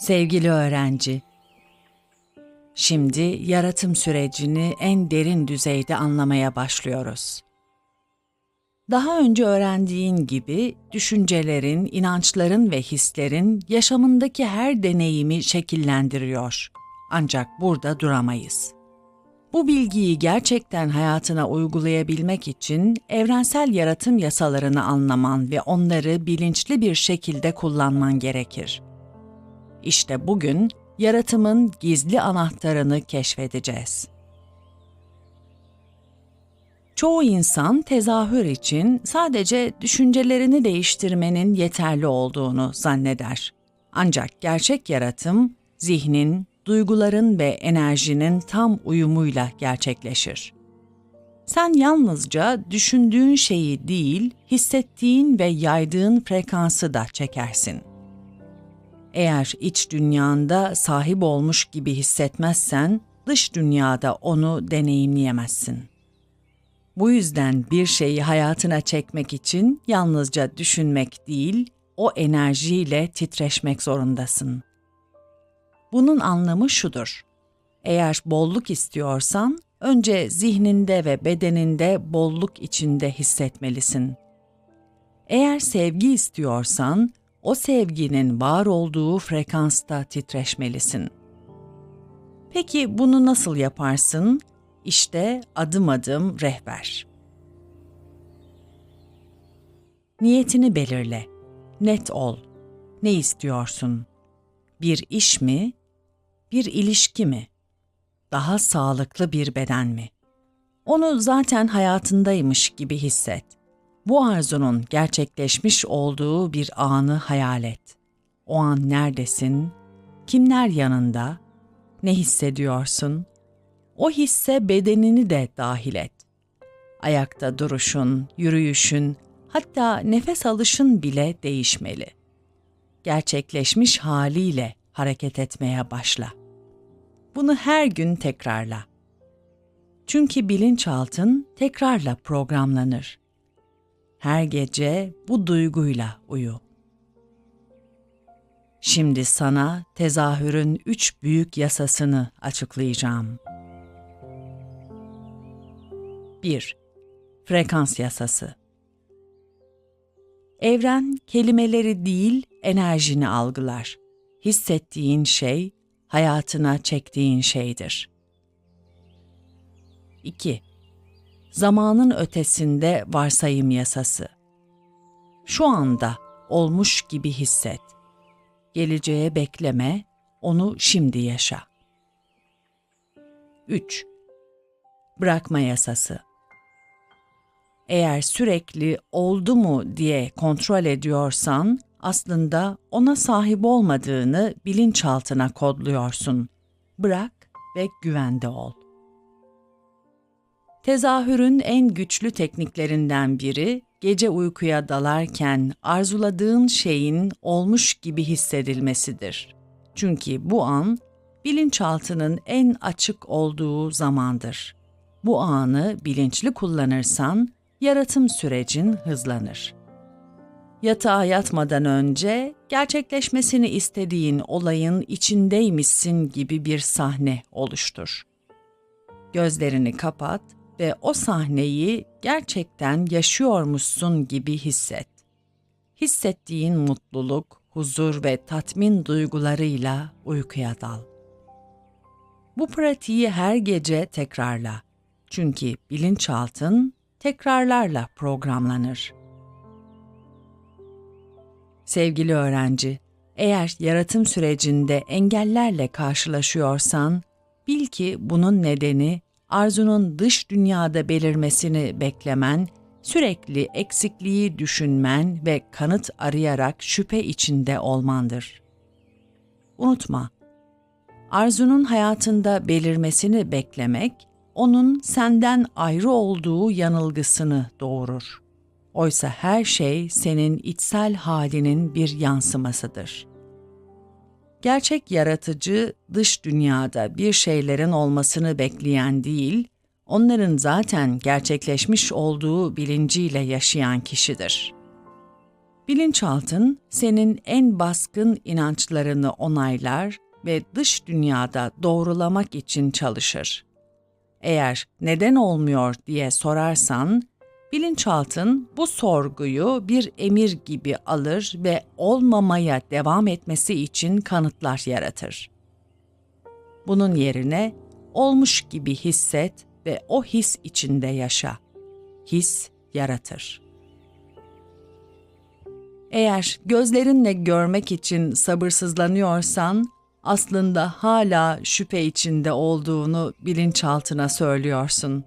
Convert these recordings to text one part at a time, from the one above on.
Sevgili öğrenci, şimdi yaratım sürecini en derin düzeyde anlamaya başlıyoruz. Daha önce öğrendiğin gibi düşüncelerin, inançların ve hislerin yaşamındaki her deneyimi şekillendiriyor. Ancak burada duramayız. Bu bilgiyi gerçekten hayatına uygulayabilmek için evrensel yaratım yasalarını anlaman ve onları bilinçli bir şekilde kullanman gerekir. İşte bugün yaratımın gizli anahtarını keşfedeceğiz. Çoğu insan tezahür için sadece düşüncelerini değiştirmenin yeterli olduğunu zanneder. Ancak gerçek yaratım zihnin, duyguların ve enerjinin tam uyumuyla gerçekleşir. Sen yalnızca düşündüğün şeyi değil, hissettiğin ve yaydığın frekansı da çekersin. Eğer iç dünyanda sahip olmuş gibi hissetmezsen, dış dünyada onu deneyimleyemezsin. Bu yüzden bir şeyi hayatına çekmek için yalnızca düşünmek değil, o enerjiyle titreşmek zorundasın. Bunun anlamı şudur. Eğer bolluk istiyorsan, önce zihninde ve bedeninde bolluk içinde hissetmelisin. Eğer sevgi istiyorsan, o sevginin var olduğu frekansta titreşmelisin. Peki bunu nasıl yaparsın? İşte adım adım rehber. Niyetini belirle. Net ol. Ne istiyorsun? Bir iş mi? Bir ilişki mi? Daha sağlıklı bir beden mi? Onu zaten hayatındaymış gibi hisset. Bu arzunun gerçekleşmiş olduğu bir anı hayal et. O an neredesin? Kimler yanında? Ne hissediyorsun? O hisse bedenini de dahil et. Ayakta duruşun, yürüyüşün, hatta nefes alışın bile değişmeli. Gerçekleşmiş haliyle hareket etmeye başla. Bunu her gün tekrarla. Çünkü bilinçaltın tekrarla programlanır. Her gece bu duyguyla uyu. Şimdi sana tezahürün üç büyük yasasını açıklayacağım. 1. Frekans yasası Evren kelimeleri değil, enerjini algılar. Hissettiğin şey, hayatına çektiğin şeydir. 2. Zamanın ötesinde varsayım yasası. Şu anda olmuş gibi hisset. Geleceğe bekleme, onu şimdi yaşa. 3. Bırakma yasası. Eğer sürekli oldu mu diye kontrol ediyorsan, aslında ona sahip olmadığını bilinçaltına kodluyorsun. Bırak ve güvende ol. Tezahürün en güçlü tekniklerinden biri gece uykuya dalarken arzuladığın şeyin olmuş gibi hissedilmesidir. Çünkü bu an bilinçaltının en açık olduğu zamandır. Bu anı bilinçli kullanırsan yaratım sürecin hızlanır. Yatağa yatmadan önce gerçekleşmesini istediğin olayın içindeymişsin gibi bir sahne oluştur. Gözlerini kapat ve o sahneyi gerçekten yaşıyormuşsun gibi hisset. Hissettiğin mutluluk, huzur ve tatmin duygularıyla uykuya dal. Bu pratiği her gece tekrarla. Çünkü bilinçaltın tekrarlarla programlanır. Sevgili öğrenci, eğer yaratım sürecinde engellerle karşılaşıyorsan, bil ki bunun nedeni arzunun dış dünyada belirmesini beklemen, sürekli eksikliği düşünmen ve kanıt arayarak şüphe içinde olmandır. Unutma, arzunun hayatında belirmesini beklemek, onun senden ayrı olduğu yanılgısını doğurur. Oysa her şey senin içsel halinin bir yansımasıdır. Gerçek yaratıcı dış dünyada bir şeylerin olmasını bekleyen değil, onların zaten gerçekleşmiş olduğu bilinciyle yaşayan kişidir. Bilinçaltın senin en baskın inançlarını onaylar ve dış dünyada doğrulamak için çalışır. Eğer neden olmuyor diye sorarsan, bilinçaltın bu sorguyu bir emir gibi alır ve olmamaya devam etmesi için kanıtlar yaratır. Bunun yerine olmuş gibi hisset ve o his içinde yaşa. His yaratır. Eğer gözlerinle görmek için sabırsızlanıyorsan, aslında hala şüphe içinde olduğunu bilinçaltına söylüyorsun.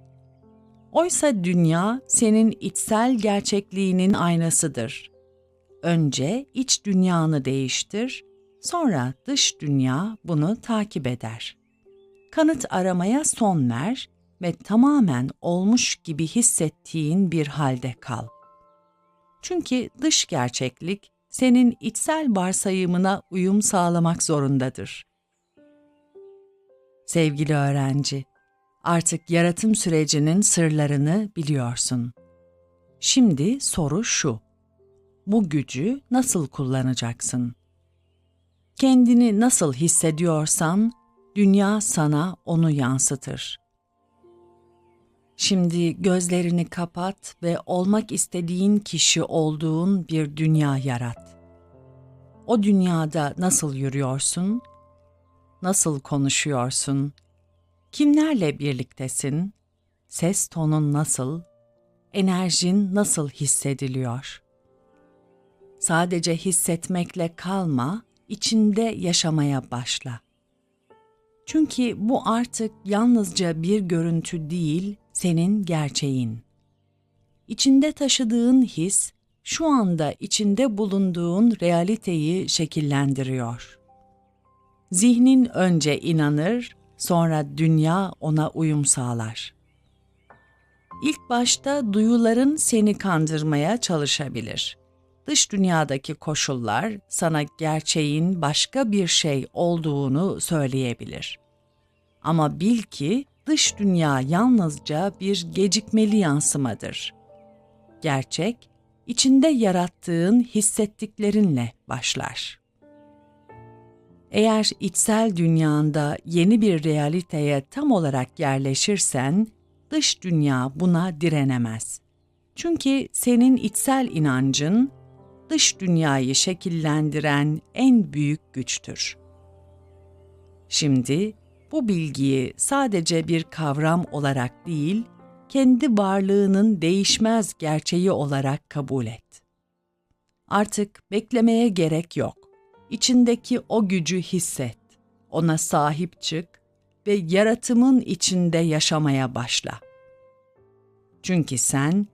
Oysa dünya senin içsel gerçekliğinin aynasıdır. Önce iç dünyanı değiştir, sonra dış dünya bunu takip eder. Kanıt aramaya son ver ve tamamen olmuş gibi hissettiğin bir halde kal. Çünkü dış gerçeklik senin içsel varsayımına uyum sağlamak zorundadır. Sevgili öğrenci, artık yaratım sürecinin sırlarını biliyorsun. Şimdi soru şu. Bu gücü nasıl kullanacaksın? Kendini nasıl hissediyorsan dünya sana onu yansıtır. Şimdi gözlerini kapat ve olmak istediğin kişi olduğun bir dünya yarat. O dünyada nasıl yürüyorsun? Nasıl konuşuyorsun? Kimlerle birliktesin? Ses tonun nasıl? Enerjin nasıl hissediliyor? Sadece hissetmekle kalma, içinde yaşamaya başla. Çünkü bu artık yalnızca bir görüntü değil, senin gerçeğin. İçinde taşıdığın his, şu anda içinde bulunduğun realiteyi şekillendiriyor. Zihnin önce inanır, sonra dünya ona uyum sağlar. İlk başta duyuların seni kandırmaya çalışabilir. Dış dünyadaki koşullar sana gerçeğin başka bir şey olduğunu söyleyebilir. Ama bil ki dış dünya yalnızca bir gecikmeli yansımadır. Gerçek, içinde yarattığın hissettiklerinle başlar. Eğer içsel dünyanda yeni bir realiteye tam olarak yerleşirsen, dış dünya buna direnemez. Çünkü senin içsel inancın, dış dünyayı şekillendiren en büyük güçtür. Şimdi bu bilgiyi sadece bir kavram olarak değil, kendi varlığının değişmez gerçeği olarak kabul et. Artık beklemeye gerek yok. İçindeki o gücü hisset. Ona sahip çık ve yaratımın içinde yaşamaya başla. Çünkü sen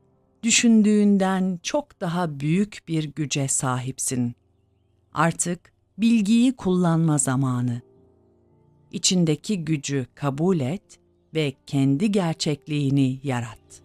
düşündüğünden çok daha büyük bir güce sahipsin. Artık bilgiyi kullanma zamanı içindeki gücü kabul et ve kendi gerçekliğini yarat.